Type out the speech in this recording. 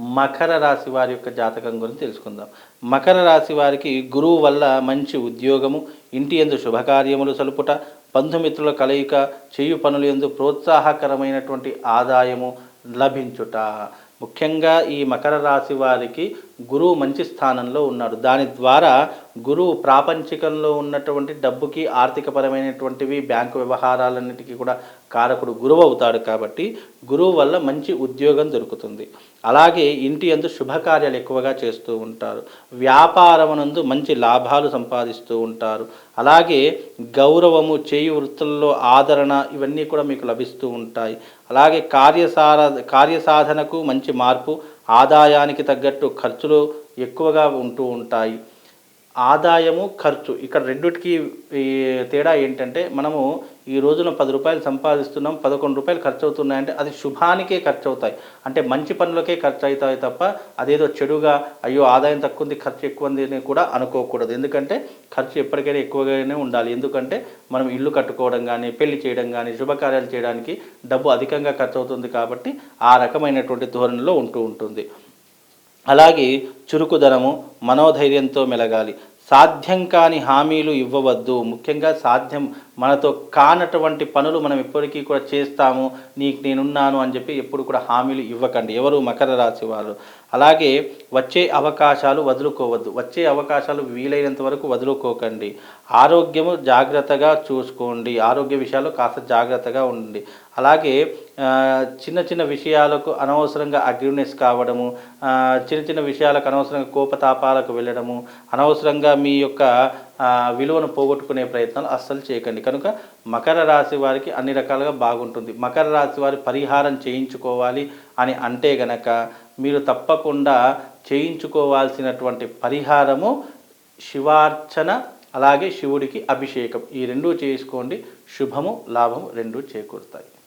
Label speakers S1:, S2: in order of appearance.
S1: మకర రాశి వారి యొక్క జాతకం గురించి తెలుసుకుందాం. మకర రాశి వారికి గురువు వల్ల మంచి ఉద్యోగము ఇంటి ఎందు శుభకార్యములు సలుపుట బంధుమిత్రుల కలయిక చేయు పనులు ఎందు ప్రోత్సాహకరమైనటువంటి ఆదాయము లభించుట. ముఖ్యంగా ఈ మకర రాశి వారికి గురువు మంచి స్థానంలో ఉన్నాడు. దాని ద్వారా గురువు ప్రాపంచికంలో ఉన్నటువంటి డబ్బుకి ఆర్థికపరమైనటువంటివి బ్యాంకు వ్యవహారాలన్నిటికీ కూడా కారకుడు గురువు అవుతాడు కాబట్టి గురువు వల్ల మంచి ఉద్యోగం దొరుకుతుంది. అలాగే ఇంటి అందు శుభకార్యాలు ఎక్కువగా చేస్తూ ఉంటారు. వ్యాపారమునందు మంచి లాభాలు సంపాదిస్తూ ఉంటారు. అలాగే గౌరవము చేయి వృత్తుల్లో ఆదరణ ఇవన్నీ కూడా మీకు లభిస్తూ ఉంటాయి. అలాగే కార్యసార కార్యసాధనకు మంచి మార్పు ఆదాయానికి తగ్గట్టు ఖర్చులు ఎక్కువగా ఉంటూ ఉంటాయి. ఆదాయము ఖర్చు. ఇక్కడ రెండిటికి తేడా ఏంటంటే మనము ఈ రోజున పది రూపాయలు సంపాదిస్తున్నాం పదకొండు రూపాయలు ఖర్చు అవుతున్నాయంటే అది శుభానికే ఖర్చు అవుతాయి అంటే మంచి పనులకే ఖర్చు అవుతాయి తప్ప అదేదో చెడుగా అయ్యో ఆదాయం తక్కువ ఉంది ఖర్చు ఎక్కువ ఉంది అని కూడా అనుకోకూడదు. ఎందుకంటే ఖర్చు ఎప్పటికైనా ఎక్కువగానే ఉండాలి. ఎందుకంటే మనం ఇల్లు కట్టుకోవడం కానీ పెళ్ళి చేయడం కానీ శుభకార్యాలు చేయడానికి డబ్బు అధికంగా ఖర్చు అవుతుంది కాబట్టి ఆ రకమైనటువంటి ధోరణిలో ఉంటూ ఉంటుంది. అలాగే చురుకుదనము మనోధైర్యంతో మెలగాలి. సాధ్యం కాని హామీలు ఇవ్వవద్దు. ముఖ్యంగా సాధ్యం మనతో కానటువంటి పనులు మనం ఎప్పటికీ కూడా చేస్తాము. నీకు నేనున్నాను అని చెప్పి ఎప్పుడు కూడా హామీలు ఇవ్వకండి. ఎవరు మకర రాశి వారు? అలాగే వచ్చే అవకాశాలు వదులుకోవద్దు. వచ్చే అవకాశాలు వీలైనంత వరకు వదులుకోకండి. ఆరోగ్యము జాగ్రత్తగా చూసుకోండి. ఆరోగ్య విషయాలు కాస్త జాగ్రత్తగా ఉండండి. అలాగే చిన్న చిన్న విషయాలకు అనవసరంగా అగ్రినెస్ కావడము చిన్న చిన్న విషయాలకు అనవసరంగా కోపతాపాలకు వెళ్ళడము అనవసరంగా మీ యొక్క విలువను పోగొట్టుకునే ప్రయత్నాలు అస్సలు చేయకండి. కనుక మకర రాశి వారికి అన్ని రకాలుగా బాగుంటుంది. మకర రాశి వారి పరిహారం చేయించుకోవాలి అని అంటే గనక మీరు తప్పకుండా చేయించుకోవాల్సినటువంటి పరిహారము శివార్చన అలాగే శివుడికి అభిషేకం. ఈ రెండూ చేసుకోండి. శుభము లాభము రెండూ చేకూరుతాయి.